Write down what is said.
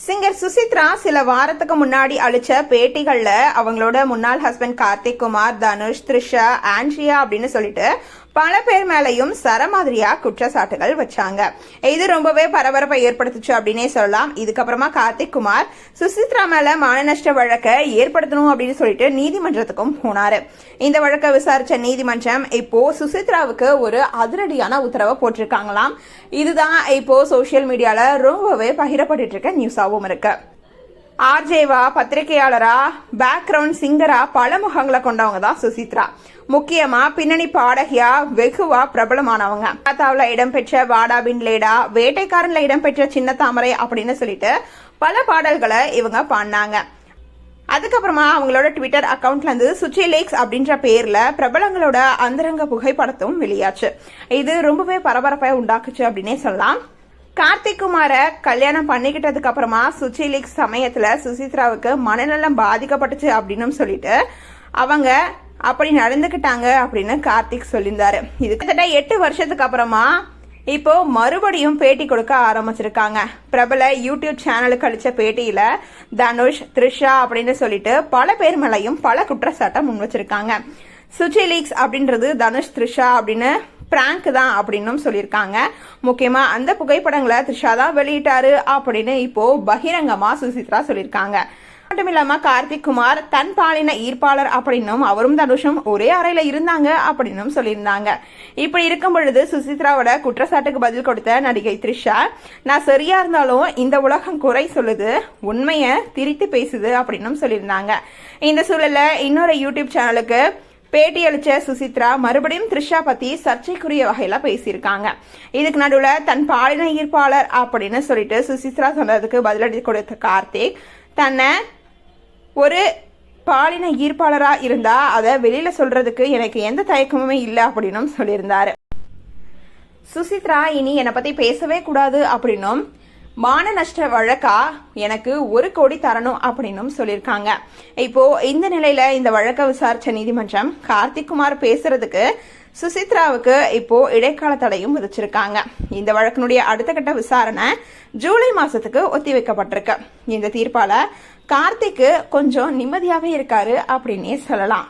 Singer Suchitra சில வாரத்துக்கு முன்னாடி அளிச்ச பேட்டிகள்ல அவங்களோட முன்னாள் ஹஸ்பண்ட் கார்த்திக் குமார் தனுஷ் த்ரிஷா ஆண்ட்ரியா அப்படின்னு சொல்லிட்டு பல பேர் மேலையும் சரமாதிரியா குற்றச்சாட்டுகள் வச்சாங்க. இது ரொம்பவே பரபரப்பை ஏற்படுத்துச்சு அப்படின்னே சொல்லலாம். இதுக்கப்புறமா கார்த்திக் குமார் சுசித்ரா மேல மானநஷ்ட வழக்கை ஏற்படுத்தணும் அப்படின்னு சொல்லிட்டு நீதிமன்றத்துக்கும் போனாரு. இந்த வழக்கை விசாரிச்ச நீதிமன்றம் இப்போ சுசித்ராவுக்கு ஒரு அதிரடியான உத்தரவை போட்டிருக்காங்களாம். இதுதான் இப்போ சோஷியல் மீடியால ரொம்பவே பகிரப்பட்டு இருக்க நியூஸாவும் இருக்கு. ஆர்ஜேவா பத்திரிகையாளரா பேக்ரவுண்ட் சிங்கரா பல முகங்களை கொண்டவங்க தான் சுசித்ரா. முக்கியமா பின்னணி பாடகியா வெகுவா பிரபலமானவங்க. கத்தாவில் இடம்பெற்ற வாடா பின் லேடா வேட்டைக்காரன்ல இடம்பெற்ற சின்ன தாமரை அப்படின்னு சொல்லிட்டு பல பாடல்களை இவங்க பாடினாங்க. அதுக்கப்புறமா அவங்களோட ட்விட்டர் அக்கவுண்ட்ல இருந்து சுச்சி லேக்ஸ் அப்படின்ற பேர்ல பிரபலங்களோட அந்தரங்க புகைப்படத்தும் வெளியாச்சு. இது ரொம்பவே பரபரப்பை உண்டாக்குச்சு அப்படின்னே சொல்லலாம். கார்த்திக் குமாரை கல்யாணம் பண்ணிக்கிட்டதுக்கு அப்புறமா சுச்சி லீக்ஸ் சமயத்துல சுசித்ராவுக்கு மனநலம் பாதிக்கப்பட்டுச்சு அப்படின்னு சொல்லிட்டு அவங்க அப்படி நடந்துக்கிட்டாங்க அப்படின்னு கார்த்திக் சொல்லியிருந்தாரு. இது கிட்டத்தட்ட எட்டு வருஷத்துக்கு அப்புறமா இப்போ மறுபடியும் பேட்டி கொடுக்க ஆரம்பிச்சிருக்காங்க. பிரபல யூடியூப் சேனலுக்கு அளிச்ச பேட்டியில தனுஷ் த்ரிஷா அப்படின்னு சொல்லிட்டு பல பேர் மேலையும் பல குற்றச்சாட்டை முன் வச்சிருக்காங்க. சுச்சி லீக்ஸ் அப்படின்றது தனுஷ் த்ரிஷா அப்படின்னு பிராங்க் தான் அப்படின்னும் சொல்லியிருக்காங்க. முக்கியமா அந்த புகைப்படங்களை த்ரிஷா தான் வெளியிட்டாரு அப்படின்னு இப்போ பகிரங்கமா சுசித்ரா சொல்லியிருக்காங்க. மட்டும் இல்லாமல் கார்த்திக் குமார் தன் பாலின ஈர்ப்பாளர் அப்படின்னும் அவரும் தனுஷும் ஒரே அறையில இருந்தாங்க அப்படின்னும் சொல்லியிருந்தாங்க. இப்படி இருக்கும் பொழுது சுசித்ராவோட குற்றச்சாட்டுக்கு பதில் கொடுத்த நடிகை த்ரிஷா நான் சரியா இருந்தாலும் இந்த உலகம் குறை சொல்லுது உண்மையை திரித்து பேசுது அப்படின்னும் சொல்லியிருந்தாங்க. இந்த சூழல்ல இன்னொரு யூடியூப் சேனலுக்கு பேட்டி அளிச்ச சுசித்ரா மறுபடியும் த்ரிஷா பத்தி சர்ச்சைக்குரிய வகையில பேசியிருக்காங்க. இதுக்கு நடுவுல தன் பாலின ஈர்ப்பாளர் அப்படின்னு சொல்லிட்டு சுசித்ரா சொன்னதுக்கு பதிலடி கொடுத்த கார்த்திக் தன்னை ஒரு பாலின ஈர்ப்பாளரா இருந்தா அதை வெளியில சொல்றதுக்கு எனக்கு எந்த தயக்கமுமே இல்லை அப்படின்னும் சொல்லியிருந்தாரு. சுசித்ரா இனி என்னை பத்தி பேசவே கூடாது அப்படின்னும் மான நஷ்ட வழக்கா எனக்கு ஒரு கோடி தரணும் அப்படின்னும் சொல்லியிருக்காங்க. இப்போ இந்த நிலையில இந்த வழக்கை விசாரிச்ச நீதிமன்றம் கார்த்திக் குமார் பேசுறதுக்கு சுசித்ராவுக்கு இப்போ இடைக்கால தடையும் விதிச்சிருக்காங்க. இந்த வழக்கினுடைய அடுத்த கட்ட விசாரணை ஜூலை மாசத்துக்கு ஒத்திவைக்கப்பட்டிருக்கு இந்த தீர்ப்பால கார்த்திக்கு கொஞ்சம் நிம்மதியாவே இருக்காரு அப்படின்னே சொல்லலாம்.